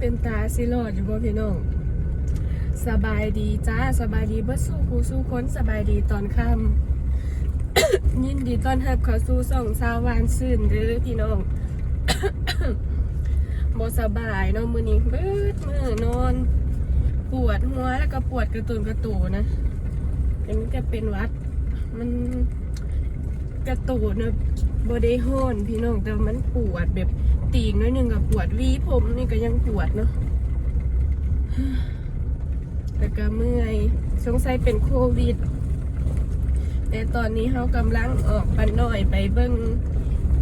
เป็นตาสิรอดอยู่บ่พี่น้อง สบายดีจ้าสบายดีบิดสู้ครูสู้คนสบายดีตอนค่ำ ยินดีต้อนรับเข้าสู่ส่องสาววานซื่นเด้อพี่น้อง บ่สบายเนาะมื้อนี้เบิดมื้อนอน ปวดหัวแล้วก็ปวดกระตุนกระตูนะอันนี้จะเป็นวัด มันกระตูนนะ บได้ฮ้อนพี่น้องแต่มันปวดแบบตีงน้อยหนึ่งก็ปวดวีผมนี่ก็ยังปวดเนาะแล้วก็เมื่อยสงสัยเป็นโควิด แต่ตอนนี้เขากำลังออกปันหน่อยไปเบิ้ง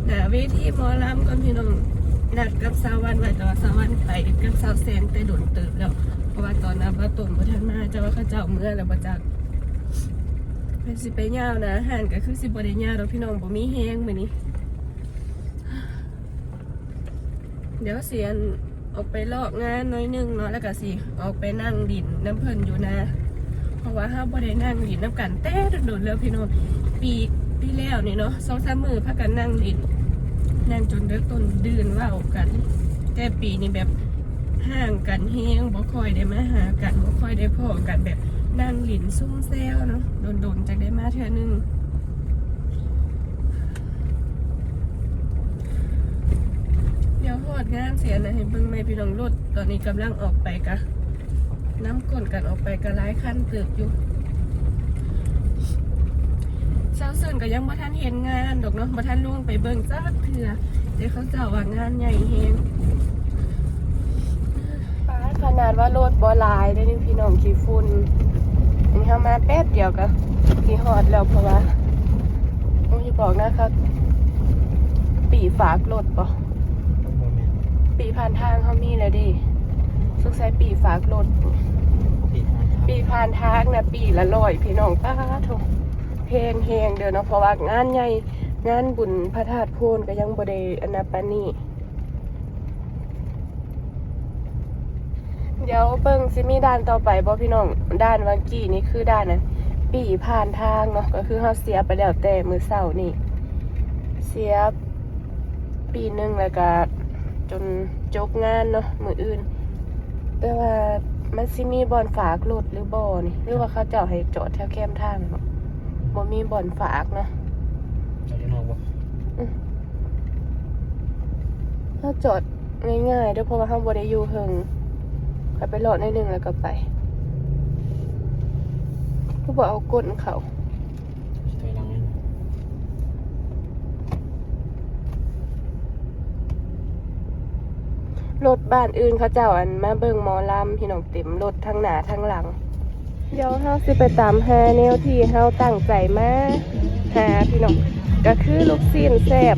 หาเวทีมอลำก่อนพี่น้องนัดกับสาววันไว้แต่ว่าสาวันไปกับสาวแสงแต่โดนติบแล้ว เพราะว่าตอนนั้นว่าตุ่มบ่ทันมาจะว่าเขาเจ้าเมื่อแล้วบ่จักษ์ ไปสิไปยาวนะห่านก็คือสิบ่ได้ยาวดอกพี่น้องบ่มีแฮงมื้อนี้เดี๋ยวเสียนออกไปลอกงานน้อยหนึงเนาะแล้วก็สิออกไปนั่งดินน้ำเพิ่นอยู่นะ เพราะว่าห้าบ่ได้นั่งดินน้ำกันแต่โดนๆแล้วพี่น้องปีที่แล้วนี่เนาะสองสามมือพักกันนั่งดินนั่งจนเด็กต้นดืนว่ากัน แต่ปีนี้แบบห่างกันแห้งบ่ค่อยได้มาหากันบ่ค่อยได้พอกันแบบ นั่งหลินซุ่มแซวเนาะโดนๆจากได้มาเทื่อนึงเดี๋ยวหอดงานเสียนะให้เบิ่งไม่พี่น้องรถตอนนี้กำลังออกไปกะ น้ำก้นกันออกไปกะหลายขั้นเติบอยู่เช้าเซินก็ยังบ่ทันเห็นงานดอกเนาะบ่ทันล่วงไปเบิ่งจักเถื่อเดี๋ยวเขาเจ้าว่างานใหญ่เฮงป้าขนาดว่ารถบ่หลายได้นี่พี่น้องขี้ฝุ่น นนี้เฮามาแป๊บเดียวก็สิฮอดแล้วเพราะว่าต้องสิบอกนะครับ ปีฝากรถบ่ปีผ่านทางเขามีแล้วดิสงสัยปีฝากรถปีผ่านทางนะปีละร้อยพี่น้องป้าโถเพลงเฮงเด้อเนาะเพราะว่างานใหญ่งานบุญพระธาตุโพนก็ยังบ่ได้อันนับปานี เดี๋ยวเบิ่งสิมีด้านต่อไปบ่พี่น้องด้านวังกี้นี่คือด้านนั้นปีผ่านทางเนาะก็คือเฮาเสียไปแล้วแต่มื้อเช้านี่ เสียปีหนึงแล้วก็จนจบงานเนาะมืออื่น แต่ว่ามันสิมีบอนฝากรถหรือบ่นี่หรือว่าเขาเจ้าให้จอดแถวแคมทางเนาะบ่มีบอนฝากเนาะถ้าจอดง่ายๆเด้วยเพราะว่าห้างบ่ได้อยู่เฮิง ก็ไปรอในอยหนึงแล้วก็ไปก็บอกเอาก้นเขารถบ้านอื่นเขาเจ้าอันมาเบิ่งหมอลำพี่น้องเต็มรถทั้งหน้าทั้งหลัง เดี๋ยวเฮาสิไปตามหาแนวที่เฮาตั้งใจมาหาพี่น้องก็คือลูกซีนแซบ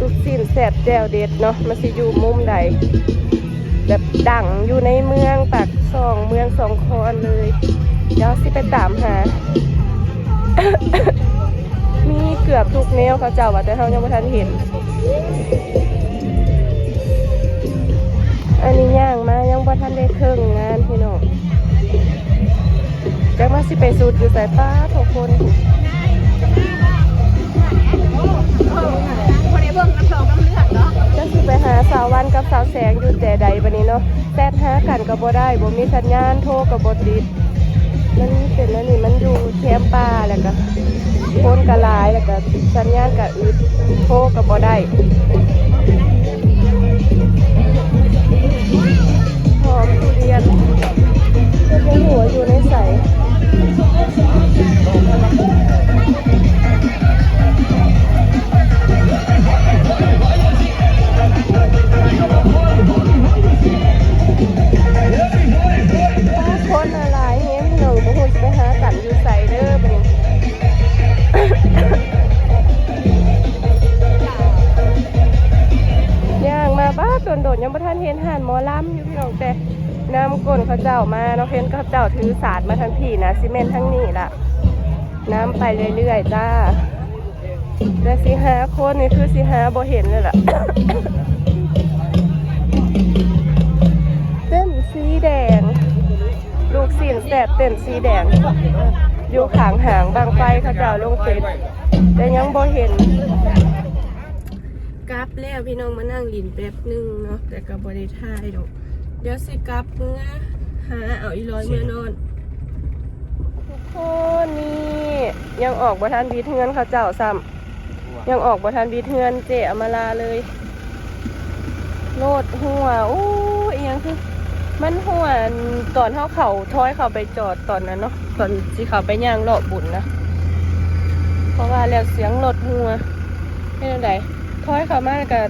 ลูกซีนแซบแจ่วเด็ดเนาะมันสิอยู่มุมใด แบบดังอยู่ในเมืองปากซองเมืองสองคอนเลย เดี๋ยวสิไปตามหา มีเกือบทุกแนวเขาเจ้าว่าแต่เฮายังบ่ทันเห็น อันนี้ย่างมายังบ่ทันได้เครื่องงานพี่น้องจักมาสิไปสูตรอยู่สายฟ้าทุกคน คนในเบิ่งน้ำทองน้ำเลือดเนาะจะสิไปหาสาววันกับสาวแสงอยู่แต่ใดบัดนี้เนาะแซดหากันก็บ่ได้บ่มีสัญญาณโทรก็บ่ติดมันเป็นอันนี้มันอยู่แคมป์ป่าแล้วก็คนก็หลายแล้วก็สัญญาณก็อึดโทรก็บ่ได้หอมทุเรียนเจ้าหัวอยู่ในใส คนอะไรเฮ้ยพี่น้องบางคนจะไปหากันอยู่ใส่เด้อบัดนี้ย่างมาบ้าโดนโดนๆยังบ่ทันเห็นห่านหมอลำอยู่พี่น้องแต่น้ำก้นเขาเจ้ามาเนาะเห็นเขาเจ้าถือศาสตร์มาทั้งพี่นะซีเมนทั้งนี้ล่ะ น้ำไปเรื่อยๆจ้า แต่สิหาคนนี่คือสิหาบ่เห็นเลยล่ะเต้นสีแดง ลูกสินแสบเต้นสีแดง อยู่ขางหางบางไฟเขาเจ้าลงเฟซแต่ยังบ่เห็นกลับแล้วพี่น้องมานั่งลินแป๊บนึงเนาะแต่ก็บ่ได้ถ่ายดอกดี๋ยวสิกลับเมื่อหาเอาอีร้อยเมื่อนอนทุกคนนี่ยังออกบ่ทันบีเทือนเขาเจ้าซ้ำ ยังออกบ่ทันบีเทือนเจอมาลาเลย โลดหัวโอ้ยอิหยังคือมันหัวตอนเท้าเขาท้อยเขาไปจอดตอนนั้นเนาะตอนที่เขาไปย่างเลาะบุญนะเพราะว่าแล้วเสียงรถหัวไม่ได้ไดท้อยเขามากกับ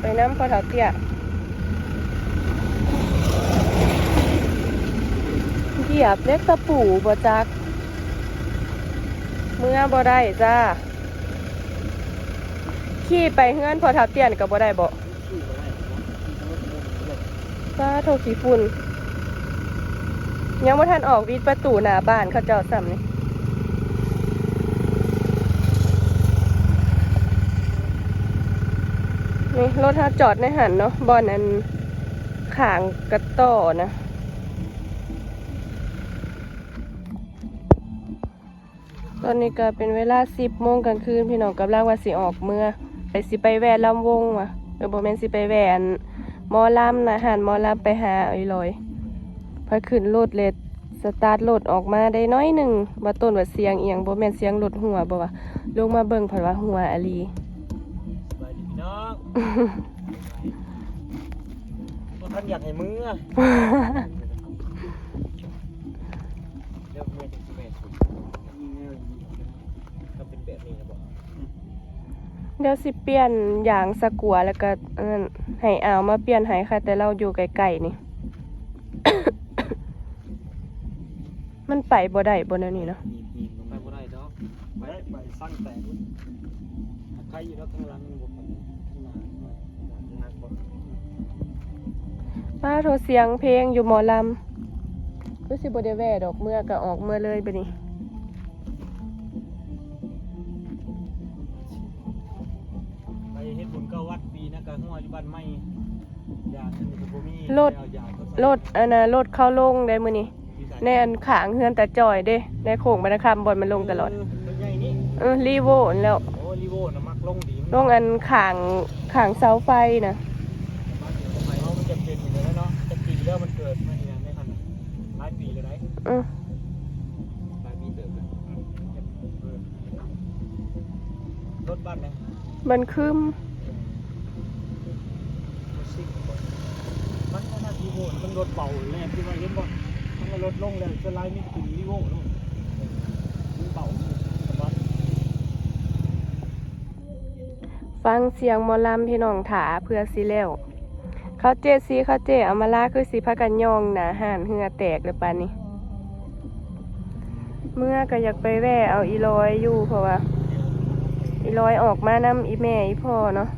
ไปน้ำพอเท้าเตี้ยเหยียบเล็กตะปูบ่จักเมื่อบ่ได้จ้า ขี่ไปเฮือนพอท้าเตียนกับบ่ได้บ่ฟ้าโทขี้ฝุ่นยังว่ท่านออกวิดประตูหน้าบ้านเขาเจ้าซ้ำนี่นี่รถถ้าจอดในหันเนาะบอนอันขางกระต่อนะตอนนี้ก็เป็นเวลาสิบโมงกลางคืนพี่น้องกำลังว่าสิออกเมื่อ ไปสิไปแวะลำวงว่ะเออบ่แม่นสิไปแวะอันหมอลำนะหันหมอลำไปหาไอ้ลอยพอขึ้นรถเลยสตาร์ทรถออกมาได้น้อยหนึ่งว่าต้นว่าเสียงเอียงบ่แม่นเสียงรถหัวบ่ว่าลงมาเบิ่งเพิ่นว่าหัวอลีสบายดีพี่น้องบ่ท่านอยากให้มือเดี๋ยวเมียจะสิแม่สุดก็เป็นแบบนี้นะบอก เดี๋ยวสิเปลี่ยนอย่างสกัวแล้วก็นนั้นให้อามาเปลี่ยนให้ค่ะ แต่เราอยู่ไกลๆนี่ มันไปบ่ได้บนนี้เนาะไปบ่ได้ดอกไปไปสร้างแต่ใครอยู่แล้วข้างหลังบ่ปานข้างหน้าหนักบ่ป้าโทรเสียงเพลงอยู่หมอลำก็สิบ่ได้แว่ดอกเมื่อก็ออกเมื่อเลยไปนี่ บ้านใหม่ยาอันนี้ก็บ่มีรถ เอายาเขาใส่รถอันน่ะรถเข้าลงได้มื้อนี้ที่ใส่ในอันขางเฮือนตาจอยเด้ในโค้งบรรณคำบอลมันลงตลอดเรถใหญ่นี่เออรีโวนั่นแล้ว โอ้ลีโวนะมักลงดีลงอันขางขางเสาไฟนะสมัยเขามันจะเป็นอยู่แล้วเนาะจะปีแล้วมันเกิดมาอีกอย่างไม่ทันอะหลายปีเลยได้อือหลายปีเติบเลยเออรถบ้านเนี่ยมันคืม รถซิ่งก่อนมัน ก็น่าลีโวนะมันรถเบาแรงที่ว่าเห็นบ่มันก็รถลงแล้วจะไล่นี่เป็นลีโวลูกมันเบาฟังเสียงมอลำพี่น้องถาเพื่อสิแล้วเขาเจซีเขาเจเอามาลาคือสิพากันยองหนาห่านเหือแตกเลยปานนี้ เมื่อก็อยากไปแว่เอาอีลอยอยู่เพราะว่า อีลอยออกมานำอีแม่อีพ่อเนาะ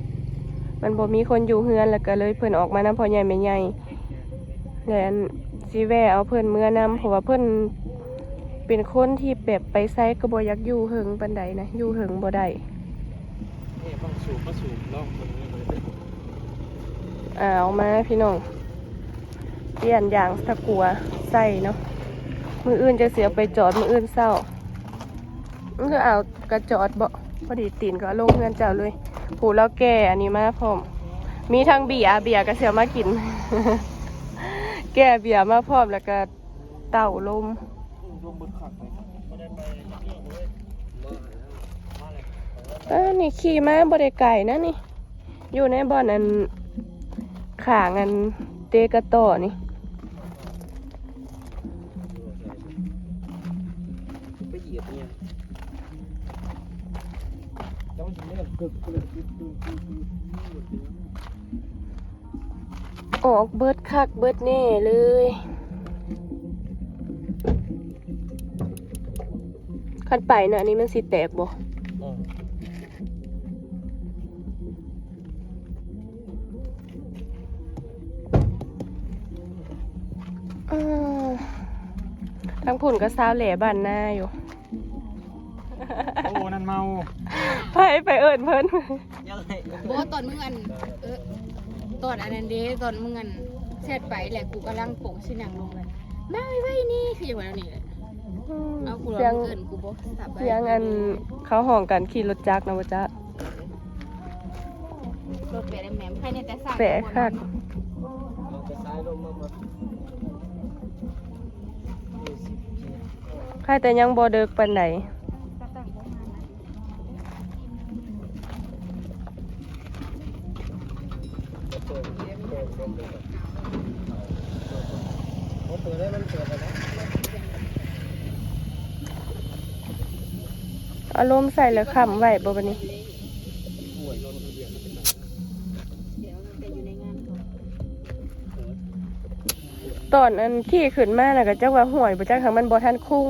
มันบ่มีคนอยู่เฮือนแล้วก็เลยเพิ่นออกมานำพ่อใหญ่แม่ใหญ่ แล้วอันสิแว่เอาเพิ่นเมื่อนำเพราะว่าเพิ่นเป็นคนที่แบบไปไสก็บ่อยากอยู่เหิงปานใดนะอยู่เหิงบ่ได้นี่ต้องสูบมาสูบลองคนนี้เลยอ่าเอามาพี่น้องเปลี่ยนยางตะกัวใส่เนาะมืออื่นจะเสียไปจอดมืออื่นเศร้ามันก็เอากระจอดบ่พอดีตีนก็เอาลงเงินเจ้าเลยผูแล้วแก่อันนี้มาพร้อมมีทั้งเบียร์เบียร์ก็เสียมากิน แก่เบียร์มาพร้อมแล้วก็เต่าลมลงบนขัดเลยไม่ได้ไปนี่เลยมาเลยเออนี่ขี่มาบริไก่นะนี่ อยู่ในบ่อนอันขางันเตกระต่อนี่ไปเหยียบเนี่ยต้องถึงเนี่ยกึกกึกกึกกึกกึกกึก ออกเบิดคักเบิดแน่เลยคันไปนะอันนี้มันสิแตกบ่อ๋ออ้าวทั้งผุ่นก็ซาวแหล่บ้านหน้าอยู่ โอ้นั่นเมา ไปไปเอิญเพิ่นยังไงบอกว่าตอนมึงอันเออ ตอนอันนั้นเด้ตอนมึงอันเสร็จไปแหละกูกำลังโป่งชิ้นหนังลงเลยแม่ไว้ไว้นี่คืออย่างไรนี่แหละเอากูเสียร้องงเกินกูบอกสับไปเสียงอันเขาห้องกันขี่รถจักรนะวะจ๊ะรถแปะแหมมใครในแต่สั่งแปะคักเราจะซ้ายลงมาหมดยี่สิบเจ็ดใครแต่ยังบ่เดึกปานใดก็ ปิดเปิดเปิดเขาเปิดได้มันเปิดอะไรอารมณ์ใส่แล้วค้ำไว้บ่บัดนี้ห่วยลงทะเบียนมันเป็นหนังเดี๋ยวมันจะอนนเขาตอนอันขี่ขึ้นมาน่ะก็จักว่าห่วยบ่จักทางมันบ่ทันคุ้ง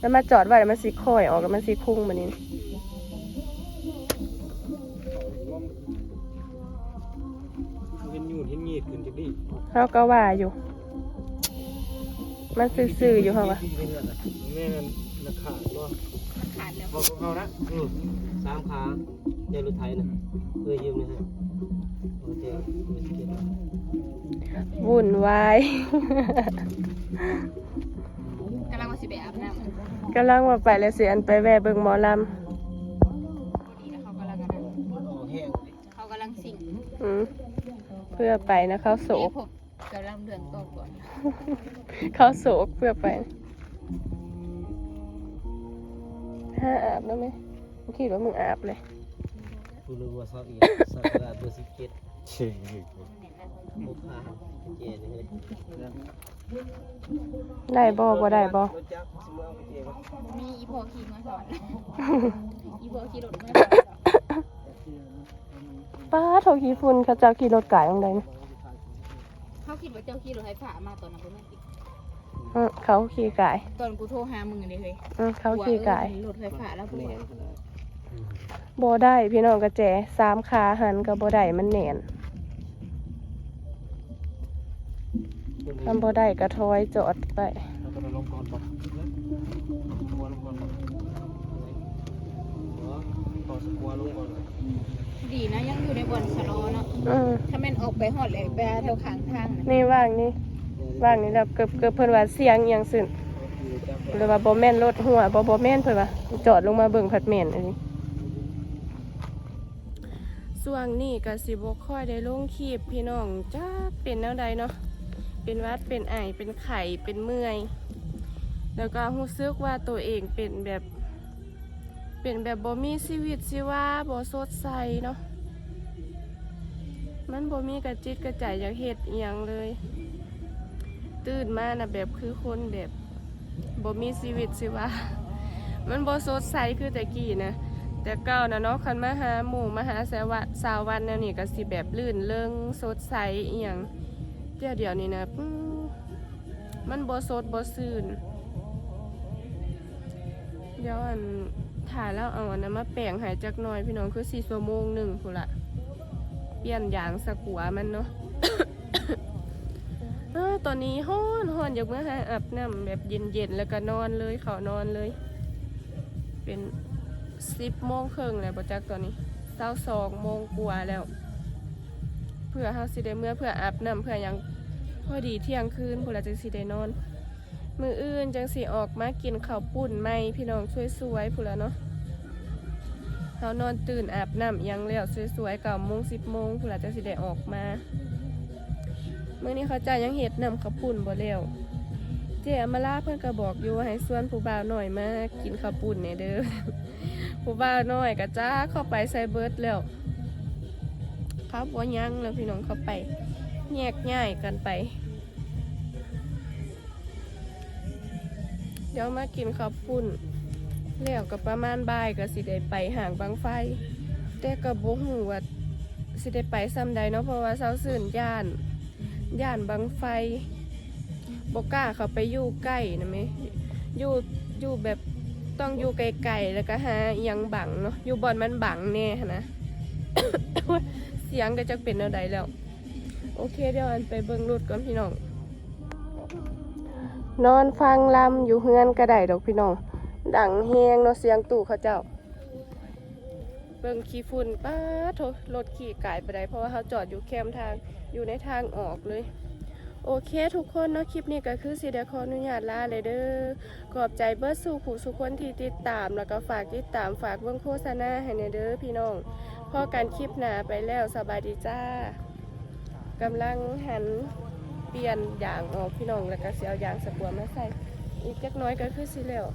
แล้วมาจอดไว้แล้วมันสิค่อยออกแล้วมันสิคุ้งบัดนี้ เฮาก็ว่าอยู่มันซื่อๆอยู่เฮาว่าแม่นนักข่าวก็ขาดแล้วเขาของเขานะอืมสามขาเจรถไทยนะเคยยืมนะฮะโอเคไม่สิเก็บวุ่นวายกำลังมาสิไปอาบน้ำกำลังว่าไปแล้วสิอันไปแวะเบิ่งหมอลำพอดีแล้วเขากำลังกันโอ้แห้งเขากำลังสิ่งอืมเพื่อไปนะเขาโศเอ๊ะกผม กำลังเดือนก่อนก่อนเขาโศกเพื่อไปห้าอาบแล้วไหมมึงคิดว่ามึงอาบเลยกูรู้ว่าซอกอีกซอกกระดาษเบอร์สิบเจ็ดเชิงอีกหกขาเจนเลยได้บ่บ่ได้บ่รถจักรสิมาเอาไปเจวะมีอีพอขี่มาสอนอีพอขี่รถมาสอนป้าโทรขี่ฝุ่นเขาเจ้าขี่รถไก่ตรงใดนะเขา คิดว่าเจ้าขี่รถไฟฟ้ามาตอนนั้นบ่แม่นติอืมเขาขี่ไก่ตอนกูโทรหามึงเลยเฮ้ยอืมเขาขี่ไก่รถไฟฟ้าแล้วกูแม่ว่าขนาดบ่ได้พี่น้องกระแจสามขาหันก็บ่ได้มันแหน่นทำบ่ได้ก็ถอยจอดไปแล้วก็ลงก่อนป่ะกลัวลงก่อนป่ะเนาะต่อสกัวลงก่อน ดีนะยังอยู่ในบ่อนชะลอเนาะอืมถ้าแม่นออกไปฮอดเลยไปแถวข้างทางน่ะนี่ว่างนี่ว่างนี่แล้วเกือบเกือบเพิ่นว่าเสียงอหยังซึ่นอยู่จักรหรือว่าบ่แม่นรถหัวบ่บ่แม่นเพิ่นว่าจอดลงมาเบิ่งผัดแม่นอันนี้ส่วงนี้ก็สิบ่ค่อยได้ลงคลิปพี่น้องจ้าเป็นแนวใดเนาะเป็นหวัดเป็นไอเป็นไข้เป็นเมื่อย แล้วก็รู้สึกว่าตัวเองเป็นแบบ เป็นแบบบ่มีชีวิตชีวาบ่สดใสเนาะมันบ่มีกระจิตกระใจอยากเฮ็ดอีหยังเลย ตื่นมานะแบบคือคนแบบบ่มีชีวิตชีวามันบ่สดใสคือแต่กี้นะแต่เก่านะเนาะคันมาหาหมู่มาหาสาวะสาววันแนวนี้ก็สิแบบลื่นเริงสดใสอีหยังเดี๋ยวเดี๋ยวนี้นะมมันบ่สดบ่ซื่นเดี๋ยวอัน ถ่ายแล้วเอาอันนั้นมาแปลงหายจักหน่อยพี่น้องคือ4ชั่วโมงหนึ่งพุ่นละเปลี่ยนยางสกัวมันเนาะตอนนี้ฮ้อนฮ้อนอยากเมื่อหาอาบน้ำแบบเย็นๆแล้วก็นอนเลยเขานอนเลย เป็นสิบโมงครึ่งแล้วประจักตอนนี้เช้าสองโมงกว่าแล้ว เพื่อเฮาสิได้เมื่อเพื่ออาบน้ำเพื่อยังพอดีเที่ยงคืนพวกเราจังสิได้นอน มืออื่นจังสิออกมากินข้าวปุ้นไหมพี่น้องสวยๆพูแล้วเนาะเฮานอนตื่นอาบน้ำยังแล้วสวยๆเก้าโมงสิบโมงพวกเราจังสิได้ออกมาเมื่อนี้เขาจะยังเห็ดนำข้าวปุ่นบ่แล้วเจ๊อมาลาเพิ่อนก็บอกอยู่ว่าให้ส่วนผู้บ่าวหน่อยมากินข้าวปุ่นเนี่ยเด้อผู้บ่าวหน้อยก็จ้าเข้าไปใส่เบิร์ดแล้วเขาบ่ยังแล้วพี่น้องเข้าไปแยกย้ายกันไป เดี๋ยวมากินข้าวปุ่นแล้วก็ประมาณบ่ายก็สิได้ไปห่างบางไฟ แต่ก็บ่ฮู้ว่าสิได้ไปซ้ำใดเนาะเพราะว่าเซาซื่นย่าน ย่านบังไฟบกล้าเขาไปอยู่ใกล้นะไหมอยู่อยู่แบบต้องอยู่ไกลๆแล้วก็หายังบังเนาะอยู่บอนมันบังแน่นนะเสียงก็จะเป็นอะไรแล้ว โอเคเดี๋ยวอันไปเบิ่งรถก่อนพี่น้อง นอนฟังลำอยู่เฮือนกระไดดอกพี่น้อง ดังแฮงเนาะเสียงตู่เขาเจ้า เบิ่งขี้ฝุ่นป้าโถรถขี่กายไปได้เพราะว่าเขาจอดอยู่แคมทางอยู่ในทางออกเลย โอเคทุกคนเนาะคลิปนี้ก็คือสิเดขออนุญาตลาเลยเด้อขอบใจเบิร์ดสู่ผู้สุคนที่ติดตามแล้วก็ฝากติดตามฝากเบิ่งโฆษณาให้ในเด้อพี่น้องพอกันคลิปหนาไปแล้วสบายดีจ้ากำลังหัน เปลี่ยนยางออกพี่น้องแล้วก็สิเอายางสะบัวมาใส่อีกจักน้อยก็คือสิแล้ว